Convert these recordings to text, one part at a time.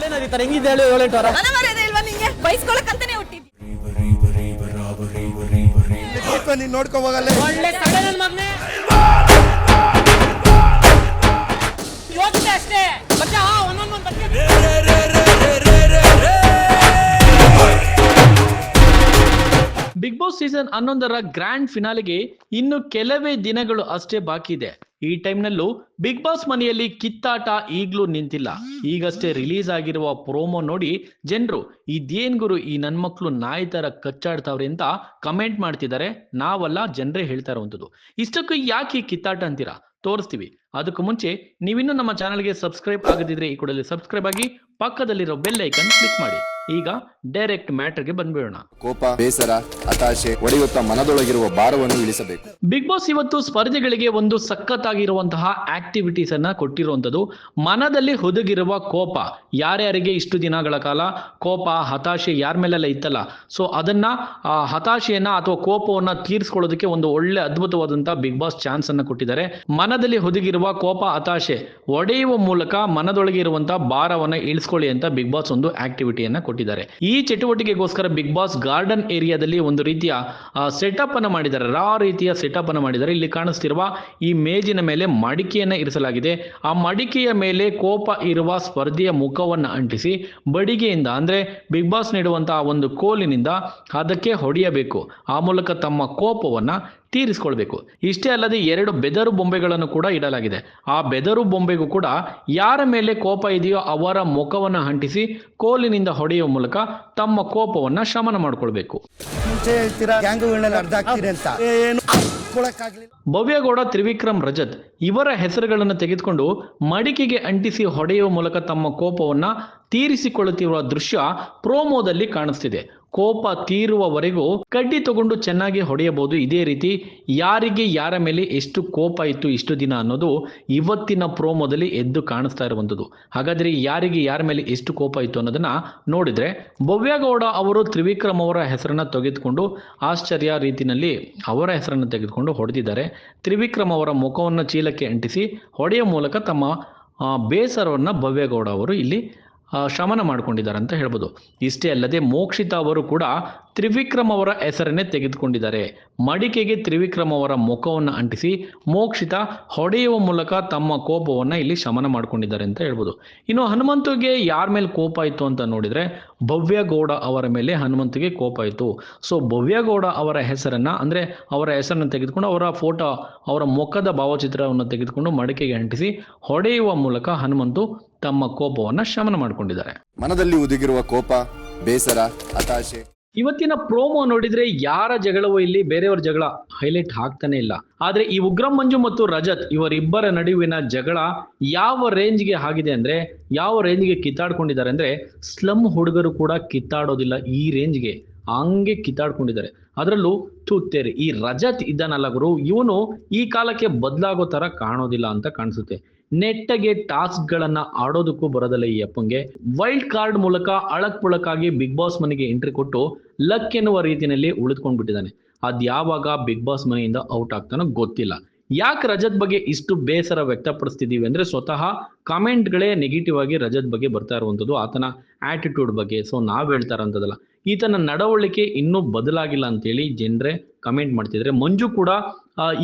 ಒಳ್ಳೆ ನಡೀತಾರೆ ಹೆಂಗಿದೆ ಹೇಳಿ ಏಳೆಂಟು ವಾರ ಮನ ಮರ್ಯಾದೆ ಇಲ್ವಾ ನಿಂಗೆ ಬೈಸ್ಕೊಳಕ್ಕಂತಾನೆ ಹುಟ್ಟಿದ್ವಿ ನೀನ್ ನೋಡ್ಕೊ ಹೋಗಲ್ಲ ಒಳ್ಳೆ ಕಡೆ ನನ್ ಮಗನೇ ಸೀಸನ್ ಹನ್ನೊಂದರ ಗ್ರ್ಯಾಂಡ್ ಫಿನಾಲೆಗೆ ಇನ್ನು ಕೆಲವೇ ದಿನಗಳು ಅಷ್ಟೇ ಬಾಕಿ ಇದೆ. ಈ ಟೈಮ್ನಲ್ಲೂ ಬಿಗ್ ಬಾಸ್ ಮನೆಯಲ್ಲಿ ಕಿತ್ತಾಟ ಈಗ್ಲೂ ನಿಂತಿಲ್ಲ. ಈಗಷ್ಟೇ ರಿಲೀಸ್ ಆಗಿರುವ ಪ್ರೋಮೋ ನೋಡಿ ಜನರು ಇದೇನ್ ಗುರು ಈ ನನ್ ಮಕ್ಳು ನಾಯಿ ತರ ಕಚ್ಚಾಡ್ತಾವ್ರೆ ಅಂತ ಕಮೆಂಟ್ ಮಾಡ್ತಿದ್ದಾರೆ. ನಾವಲ್ಲ, ಜನರೇ ಹೇಳ್ತಾ ಇರುವಂಥದ್ದು. ಇಷ್ಟಕ್ಕೂ ಯಾಕೆ ಕಿತ್ತಾಟ ಅಂತೀರಾ? ತೋರಿಸ್ತೀವಿ. ಅದಕ್ಕೂ ಮುಂಚೆ ನೀವಿನ್ನೂ ನಮ್ಮ ಚಾನಲ್ಗೆ ಸಬ್ಸ್ಕ್ರೈಬ್ ಆಗದಿದ್ರೆ ಈ ಕೂಡಲೇ ಸಬ್ಸ್ಕ್ರೈಬ್ ಆಗಿ ಪಕ್ಕದಲ್ಲಿರೋ ಬೆಲ್ ಐಕನ್ ಕ್ಲಿಕ್ ಮಾಡಿ. ಈಗ ಡೈರೆಕ್ಟ್ ಮ್ಯಾಟರ್ಗೆ ಬಂದ್ಬಿಡೋಣ. ಕೋಪ ಬೇಸರ ಹತಾಶೆ ಒಡೆಯುತ್ತಾ ಮನದೊಳಗಿರುವ ಭಾರವನ್ನು ಇಳಿಸಬೇಕು. ಬಿಗ್ ಬಾಸ್ ಇವತ್ತು ಸ್ಪರ್ಧಿಗಳಿಗೆ ಒಂದು ಸಖತ್ತಾಗಿರುವಂತಹ ಆಕ್ಟಿವಿಟೀಸ್ ಅನ್ನ ಕೊಟ್ಟಿರುವಂತದ್ದು ಮನದಲ್ಲಿ ಹುದುಗಿರುವ ಕೋಪ. ಯಾರ್ಯಾರಿಗೆ ಇಷ್ಟು ದಿನಗಳ ಕಾಲ ಕೋಪ ಹತಾಶೆ ಯಾರ ಮೇಲೆಲ್ಲ ಇತ್ತಲ್ಲ. ಸೊ ಅದನ್ನ ಆ ಹತಾಶೆಯನ್ನ ಅಥವಾ ಕೋಪವನ್ನ ತೀರಿಸ್ಕೊಳ್ಳೋದಕ್ಕೆ ಒಂದು ಒಳ್ಳೆ ಅದ್ಭುತವಾದಂತಹ ಬಿಗ್ ಬಾಸ್ ಚಾನ್ಸ್ ಅನ್ನ ಕೊಟ್ಟಿದ್ದಾರೆ. ಮನದಲ್ಲಿ ಹುದುಗಿರುವ ಕೋಪ ಹತಾಶೆ ಒಡೆಯುವ ಮೂಲಕ ಮನದೊಳಗೆ ಇರುವಂತಹ ಭಾರವನ್ನ ಇಳಿಸ್ಕೊಳ್ಳಿ ಅಂತ ಬಿಗ್ ಬಾಸ್ ಒಂದು ಆಕ್ಟಿವಿಟಿಯನ್ನ ಕೊಟ್ಟಿದ್ದಾರೆ. ಈ ಚಟುವಟಿಕೆಗೋಸ್ಕರ ಬಿಗ್ ಬಾಸ್ ಗಾರ್ಡನ್ ಏರಿಯಾದಲ್ಲಿ ಒಂದು ರೀತಿಯ ಸೆಟಪ್ ಅನ್ನು ಮಾಡಿದ್ದಾರೆ. ರಾ ರೀತಿಯ ಸೆಟಪ್ ಅನ್ನು ಮಾಡಿದ್ದಾರೆ. ಇಲ್ಲಿ ಕಾಣಿಸ್ತಿರುವ ಈ ಮೇಜಿನ ಮೇಲೆ ಮಡಿಕೆಯನ್ನ ಇರಿಸಲಾಗಿದೆ. ಆ ಮಡಿಕೆಯ ಮೇಲೆ ಕೋಪ ಇರುವ ಸ್ಪರ್ಧೆಯ ಮುಖವನ್ನ ಅಂಟಿಸಿ ಬಡಿಗೆಯಿಂದ, ಅಂದ್ರೆ ಬಿಗ್ ಬಾಸ್ ನೀಡುವಂತಹ ಒಂದು ಕೋಲಿನಿಂದ ಅದಕ್ಕೆ ಹೊಡೆಯಬೇಕು. ಆ ಮೂಲಕ ತಮ್ಮ ಕೋಪವನ್ನ ತೀರಿಸಿಕೊಳ್ಬೇಕು. ಇಷ್ಟೇ ಅಲ್ಲದೆ ಎರಡು ಬೆದರು ಬೊಂಬೆಗಳನ್ನು ಕೂಡ ಇಡಲಾಗಿದೆ. ಆ ಬೆದರು ಬೊಂಬೆಗೂ ಕೂಡ ಯಾರ ಮೇಲೆ ಕೋಪ ಇದೆಯೋ ಅವರ ಮುಖವನ್ನು ಅಂಟಿಸಿ ಕೋಲಿನಿಂದ ಹೊಡೆಯುವ ಮೂಲಕ ತಮ್ಮ ಕೋಪವನ್ನ ಶಮನ ಮಾಡಿಕೊಳ್ಬೇಕು. ಭವ್ಯಗೌಡ ತ್ರಿವಿಕ್ರಮ್ ರಜತ್ ಇವರ ಹೆಸರುಗಳನ್ನು ತೆಗೆದುಕೊಂಡು ಮಡಿಕೆಗೆ ಅಂಟಿಸಿ ಹೊಡೆಯುವ ಮೂಲಕ ತಮ್ಮ ಕೋಪವನ್ನ ತೀರಿಸಿಕೊಳ್ಳುತ್ತಿರುವ ದೃಶ್ಯ ಪ್ರೋಮೋದಲ್ಲಿ ಕಾಣಿಸ್ತಿದೆ. ಕೋಪ ತೀರುವವರೆಗೂ ಕಡ್ಡಿ ತಗೊಂಡು ಚೆನ್ನಾಗಿ ಹೊಡೆಯಬಹುದು. ಇದೇ ರೀತಿ ಯಾರಿಗೆ ಯಾರ ಮೇಲೆ ಎಷ್ಟು ಕೋಪ ಇತ್ತು ಇಷ್ಟು ದಿನ ಅನ್ನೋದು ಇವತ್ತಿನ ಪ್ರೋಮೋದಲ್ಲಿ ಎದ್ದು ಕಾಣಿಸ್ತಾ ಇರುವಂಥದ್ದು. ಹಾಗಾದರೆ ಯಾರಿಗೆ ಯಾರ ಮೇಲೆ ಎಷ್ಟು ಕೋಪ ಇತ್ತು ಅನ್ನೋದನ್ನ ನೋಡಿದ್ರೆ ಭವ್ಯಗೌಡ ಅವರು ತ್ರಿವಿಕ್ರಮ್ ಅವರ ಹೆಸರನ್ನ ತೆಗೆದುಕೊಂಡು ಆಶ್ಚರ್ಯ ರೀತಿಯಲ್ಲಿ ಅವರ ಹೆಸರನ್ನು ತೆಗೆದುಕೊಂಡು ಹೊಡೆದಿದ್ದಾರೆ. ತ್ರಿವಿಕ್ರಮ್ ಅವರ ಮುಖವನ್ನು ಚೀಲಕ್ಕೆ ಅಂಟಿಸಿ ಹೊಡೆಯ ಮೂಲಕ ತಮ್ಮ ಬೇಸರವನ್ನು ಭವ್ಯಗೌಡ ಅವರು ಇಲ್ಲಿ ಶಮನ ಮಾಡಿಕೊಂಡಿದ್ದಾರೆ ಅಂತ ಹೇಳ್ಬೋದು. ಇಷ್ಟೇ ಅಲ್ಲದೆ ಮೋಕ್ಷಿತ ಅವರು ಕೂಡ ತ್ರಿವಿಕ್ರಮ್ ಅವರ ಹೆಸರನ್ನೇ ತೆಗೆದುಕೊಂಡಿದ್ದಾರೆ. ಮಡಿಕೆಗೆ ತ್ರಿವಿಕ್ರಮ್ ಅವರ ಮುಖವನ್ನು ಅಂಟಿಸಿ ಮೋಕ್ಷಿತ ಹೊಡೆಯುವ ಮೂಲಕ ತಮ್ಮ ಕೋಪವನ್ನು ಇಲ್ಲಿ ಶಮನ ಮಾಡಿಕೊಂಡಿದ್ದಾರೆ ಅಂತ ಹೇಳ್ಬೋದು. ಇನ್ನು ಹನುಮಂತುಗೆ ಯಾರ ಮೇಲೆ ಕೋಪ ಇತ್ತು ಅಂತ ನೋಡಿದರೆ ಭವ್ಯಗೌಡ ಅವರ ಮೇಲೆ ಹನುಮಂತಿಗೆ ಕೋಪ ಇತ್ತು ಸೊ ಭವ್ಯಗೌಡ ಅವರ ಹೆಸರನ್ನು, ಅಂದರೆ ಅವರ ಹೆಸರನ್ನು ತೆಗೆದುಕೊಂಡು ಅವರ ಫೋಟೋ ಅವರ ಮುಖದ ಭಾವಚಿತ್ರವನ್ನು ತೆಗೆದುಕೊಂಡು ಮಡಿಕೆಗೆ ಅಂಟಿಸಿ ಹೊಡೆಯುವ ಮೂಲಕ ಹನುಮಂತು ತಮ್ಮ ಕೋಪವನ್ನು ಶಮನ ಮಾಡಿಕೊಂಡಿದ್ದಾರೆ. ಮನದಲ್ಲಿ ಉದುಗಿರುವ ಕೋಪ, ಬೇಸರ, ಹತಾಶೆ. ಇವತ್ತಿನ ಪ್ರೋಮೋ ನೋಡಿದ್ರೆ ಯಾರ ಜಗಳವೂ ಇಲ್ಲಿ ಬೇರೆಯವರ ಜಗಳ ಹೈಲೈಟ್ ಆಗ್ತಾನೆ ಇಲ್ಲ. ಆದ್ರೆ ಈ ಉಗ್ರಂ ಮಂಜು ಮತ್ತು ರಜತ್ ಇವರಿಬ್ಬರ ನಡುವಿನ ಜಗಳ ಯಾವ ರೇಂಜ್ಗೆ ಆಗಿದೆ ಅಂದ್ರೆ, ಯಾವ ರೇಂಜ್ಗೆ ಕಿತ್ತಾಡ್ಕೊಂಡಿದ್ದಾರೆ ಅಂದ್ರೆ ಸ್ಲಮ್ ಹುಡುಗರು ಕೂಡ ಕಿತ್ತಾಡೋದಿಲ್ಲ ಈ ರೇಂಜ್ಗೆ ಹಂಗೆ ಕಿತ್ತಾಡ್ಕೊಂಡಿದ್ದಾರೆ. ಅದರಲ್ಲೂ ತೂತ್ತೇರಿ ಈ ರಜತ್ ಇದ್ದಾನಲ್ಲ ಗುರು, ಇವನು ಈ ಕಾಲಕ್ಕೆ ಬದಲಾಗೋ ತರ ಕಾಣೋದಿಲ್ಲ ಅಂತ ಕಾಣಿಸುತ್ತೆ. ನೆಟ್ಟಗೆ ಟಾಸ್ಕ್ ಗಳನ್ನ ಆಡೋದಕ್ಕೂ ಬರೋದಲ್ಲ ಈ ಅಪ್ಪಂಗೆ. ವೈಲ್ಡ್ ಕಾರ್ಡ್ ಮೂಲಕ ಅಳಕ್ ಪುಳಕ್ಕಾಗಿ ಬಿಗ್ ಬಾಸ್ ಮನೆಗೆ ಎಂಟ್ರಿ ಕೊಟ್ಟು ಲಕ್ ಎನ್ನುವ ರೀತಿಯಲ್ಲಿ ಉಳಿದುಕೊಂಡ್ಬಿಟ್ಟಿದ್ದಾನೆ. ಅದ್ ಯಾವಾಗ ಬಿಗ್ ಬಾಸ್ ಮನೆಯಿಂದ ಔಟ್ ಆಗ್ತಾನೋ ಗೊತ್ತಿಲ್ಲ. ಯಾಕೆ ರಜತ್ ಬಗ್ಗೆ ಇಷ್ಟು ಬೇಸರ ವ್ಯಕ್ತಪಡಿಸ್ತಿದ್ದೀವಿ ಅಂದ್ರೆ ಸ್ವತಃ ಕಾಮೆಂಟ್ಗಳೇ ನೆಗೆಟಿವ್ ಆಗಿ ರಜತ್ ಬಗ್ಗೆ ಬರ್ತಾ ಇರುವಂಥದ್ದು, ಆತನ ಆಟಿಟ್ಯೂಡ್ ಬಗ್ಗೆ. ಸೊ ನಾವ್ ಹೇಳ್ತಾ ಇರೋಂಥದ್ದಲ್ಲ. ಈತನ ನಡವಳಿಕೆ ಇನ್ನೂ ಬದಲಾಗಿಲ್ಲ ಅಂತೇಳಿ ಜನರೇ ಕಮೆಂಟ್ ಮಾಡ್ತಿದ್ರೆ. ಮಂಜು ಕೂಡ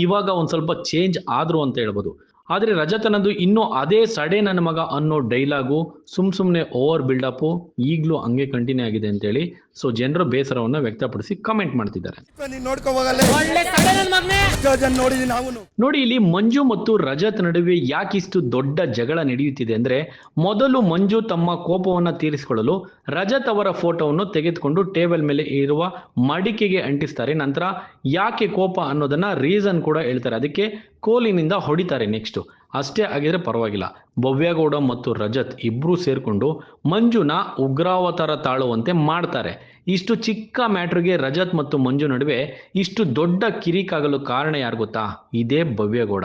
ಇವಾಗ ಒಂದ್ ಸ್ವಲ್ಪ ಚೇಂಜ್ ಆದ್ರು ಅಂತ ಹೇಳ್ಬೋದು. ಆದ್ರೆ ರಜತನದು ಇನ್ನೂ ಅದೇ ಸಡೆ ನನ್ನ ಮಗ ಅನ್ನೋ ಡೈಲಾಗು ಸುಮ್ ಸುಮ್ನೆ ಓವರ್ ಬಿಲ್ಡಪ್ ಈಗಲೂ ಹಂಗೆ ಕಂಟಿನ್ಯೂ ಆಗಿದೆ ಅಂತೇಳಿ ಸೊ ಜನರು ಬೇಸರವನ್ನ ವ್ಯಕ್ತಪಡಿಸಿ ಕಮೆಂಟ್ ಮಾಡ್ತಿದ್ದಾರೆ. ನೀನ್ ನೋಡ್ಕೊ ಹೋಗಲ್ಲ. ಒಳ್ಳೆ ಕಡೆ ನನ್ನ ಮಗನೇ. ಎಷ್ಟೋ ನೋಡಿದೀನಿ ನಾವು ನೋಡಿ ಇಲ್ಲಿ ಮಂಜು ಮತ್ತು ರಜತ್ ನಡುವೆ ಯಾಕಿಷ್ಟು ದೊಡ್ಡ ಜಗಳ ನಡೆಯುತ್ತಿದೆ ಅಂದ್ರೆ ಮೊದಲು ಮಂಜು ತಮ್ಮ ಕೋಪವನ್ನ ತೀರಿಸಿಕೊಳ್ಳಲು ರಜತ್ ಅವರ ಫೋಟೋವನ್ನು ತೆಗೆದುಕೊಂಡು ಟೇಬಲ್ ಮೇಲೆ ಇರುವ ಮಡಿಕೆಗೆ ಅಂಟಿಸ್ತಾರೆ. ನಂತರ ಯಾಕೆ ಕೋಪ ಅನ್ನೋದನ್ನ ರೀಸನ್ ಕೂಡ ಹೇಳ್ತಾರೆ. ಅದಕ್ಕೆ ಕೋಲಿನಿಂದ ಹೊಡಿತಾರೆ ನೆಕ್ಸ್ಟ್ ಅಷ್ಟೇ ಆಗಿದ್ರೆ ಪರವಾಗಿಲ್ಲ. ಭವ್ಯಗೌಡ ಮತ್ತು ರಜತ್ ಇಬ್ಬರೂ ಸೇರ್ಕೊಂಡು ಮಂಜುನ ಉಗ್ರಾವತಾರ ತಾಳುವಂತೆ ಮಾಡ್ತಾರೆ. ಇಷ್ಟು ಚಿಕ್ಕ ಮ್ಯಾಟ್ರಿಗೆ ರಜತ್ ಮತ್ತು ಮಂಜು ನಡುವೆ ಇಷ್ಟು ದೊಡ್ಡ ಕಿರಿಕಾಗಲು ಕಾರಣ ಯಾರು ಗೊತ್ತಾ? ಇದೇ ಭವ್ಯಗೌಡ.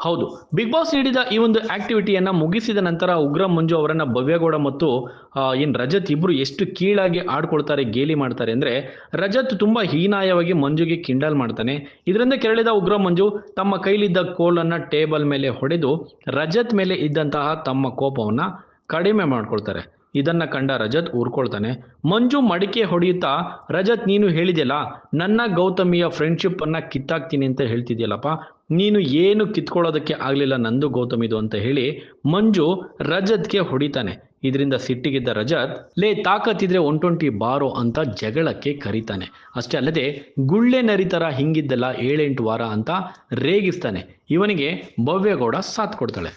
ಹೌದು. ಬಿಗ್ ಬಾಸ್ ನೀಡಿದ ಈ ಒಂದು ಆಕ್ಟಿವಿಟಿಯನ್ನ ಮುಗಿಸಿದ ನಂತರ ಉಗ್ರ ಮಂಜು ಅವರನ್ನ ಭವ್ಯಗೌಡ ಮತ್ತು ಏನ್ ರಜತ್ ಇಬ್ರು ಎಷ್ಟು ಕೀಳಾಗಿ ಆಡ್ಕೊಳ್ತಾರೆ, ಗೇಲಿ ಮಾಡ್ತಾರೆ ಅಂದ್ರೆ, ರಜತ್ ತುಂಬಾ ಹೀನಾಯವಾಗಿ ಮಂಜುಗೆ ಕಿಂಡಲ್ ಮಾಡ್ತಾನೆ. ಇದರಿಂದ ಕೆರಳಿದ ಉಗ್ರ ಮಂಜು ತಮ್ಮ ಕೈಲಿದ್ದ ಕೋಲನ್ನ ಟೇಬಲ್ ಮೇಲೆ ಹೊಡೆದು, ರಜತ್ ಮೇಲೆ ಇದ್ದಂತಹ ತಮ್ಮ ಕೋಪವನ್ನ ಕಡಿಮೆ ಮಾಡ್ಕೊಳ್ತಾರೆ. ಇದನ್ನ ಕಂಡ ರಜತ್ ಊರ್ಕೊಳ್ತಾನೆ. ಮಂಜು ಮಡಿಕೆ ಹೊಡೆಯುತ್ತಾ, ರಜತ್, ನೀನು ಹೇಳಿದ್ಯಲ್ಲ, ನನ್ನ ಗೌತಮಿಯ ಫ್ರೆಂಡ್ಶಿಪ್ ಅನ್ನ ಕಿತ್ತಾಕ್ತೀನಿ ಅಂತ ಹೇಳ್ತಿದ್ಯಲ್ಲಪ್ಪ ನೀನು ಏನು ಕಿತ್ಕೊಳ್ಳೋದಕ್ಕೆ ಆಗಲಿಲ್ಲ ನಂದು ಗೌತಮಿದು ಅಂತ ಹೇಳಿ ಮಂಜು ರಜತ್ಗೆ ಹೊಡಿತಾನೆ. ಇದರಿಂದ ಸಿಟ್ಟಿಗಿದ್ದ ರಜತ್ ಲೇ ತಾಕತ್ತಿದ್ರೆ ಒಂಟೊಂಟಿ ಬಾರೋ ಅಂತ ಜಗಳಕ್ಕೆ ಕರೀತಾನೆ. ಅಷ್ಟೇ ಅಲ್ಲದೆ ಗುಳ್ಳೆ ನರಿತರ ಹಿಂಗಿದ್ದಲ್ಲ ಏಳೆಂಟು ವಾರ ಅಂತ ರೇಗಿಸ್ತಾನೆ. ಇವನಿಗೆ ಭವ್ಯಗೌಡ ಸಾತ್ ಕೊಡ್ತಾಳೆ.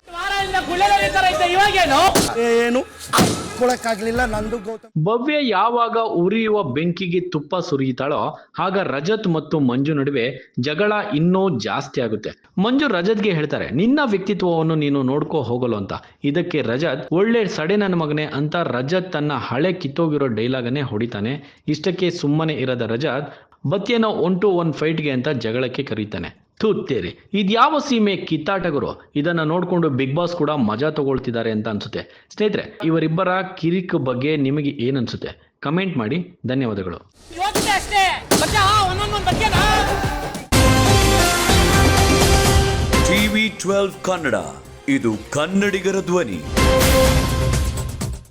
ವಾರದಿಂದ ಗುಳ್ಳೆದಲ್ಲಿ ತರ ಇದ್ದ ಇವಾಗೇನು ಏನು ಕೊಳಕ್ಕಾಗ್ಲಿಲ್ಲ ನಂದು ಗೌತಮ್. ಭವ್ಯ ಯಾವಾಗ ಉರಿಯುವ ಬೆಂಕಿಗೆ ತುಪ್ಪ ಸುರಿಯುತ್ತಾಳೋ, ಆಗ ರಜತ್ ಮತ್ತು ಮಂಜು ನಡುವೆ ಜಗಳ ಇನ್ನೂ ಜಾಸ್ತಿ ಆಗುತ್ತೆ. ಮಂಜು ರಜತ್ಗೆ ಹೇಳ್ತಾರೆ, ನಿನ್ನ ವ್ಯಕ್ತಿತ್ವವನ್ನು ನೀನು ನೋಡ್ಕೋ ಹೋಗಲು ಅಂತ. ಇದಕ್ಕೆ ರಜತ್, ಒಳ್ಳೆ ಸಡೆ ನನ್ನ ಮಗನೆ ಅಂತ ರಜತ್ ತನ್ನ ಹಳೆ ಕಿತ್ತೋಗಿರೋ ಡೈಲಾಗನ್ನೇ ಹೊಡಿತಾನೆ. ಇಷ್ಟಕ್ಕೆ ಸುಮ್ಮನೆ ಇರದ ರಜತ್, ಬತ್ತಿಯನ್ನು ಒನ್ ಟು ಒನ್ ಫೈಟ್ಗೆ ಅಂತ ಜಗಳಕ್ಕೆ ಕರೀತಾನೆ. ತೂತ್ತೇರಿ. ಇದ್ಯಾವ ಸೀಮೆ ಕಿತ್ತಾಟಗರು? ಇದನ್ನ ನೋಡ್ಕೊಂಡು ಬಿಗ್ ಬಾಸ್ ಕೂಡ ಮಜಾ ತಗೊಳ್ತಿದ್ದಾರೆ ಅಂತ ಅನ್ಸುತ್ತೆ. ಸ್ನೇಹಿತರೆ ಇವರಿಬ್ಬರ ಕಿರಿಕ್ ಬಗ್ಗೆ ನಿಮಗೆ ಏನ್ ಅನ್ಸುತ್ತೆ ಕಮೆಂಟ್ ಮಾಡಿ. ಧನ್ಯವಾದಗಳು. TV twelve Kannada. ಇದು ಕನ್ನಡಿಗರ ಧ್ವನಿ.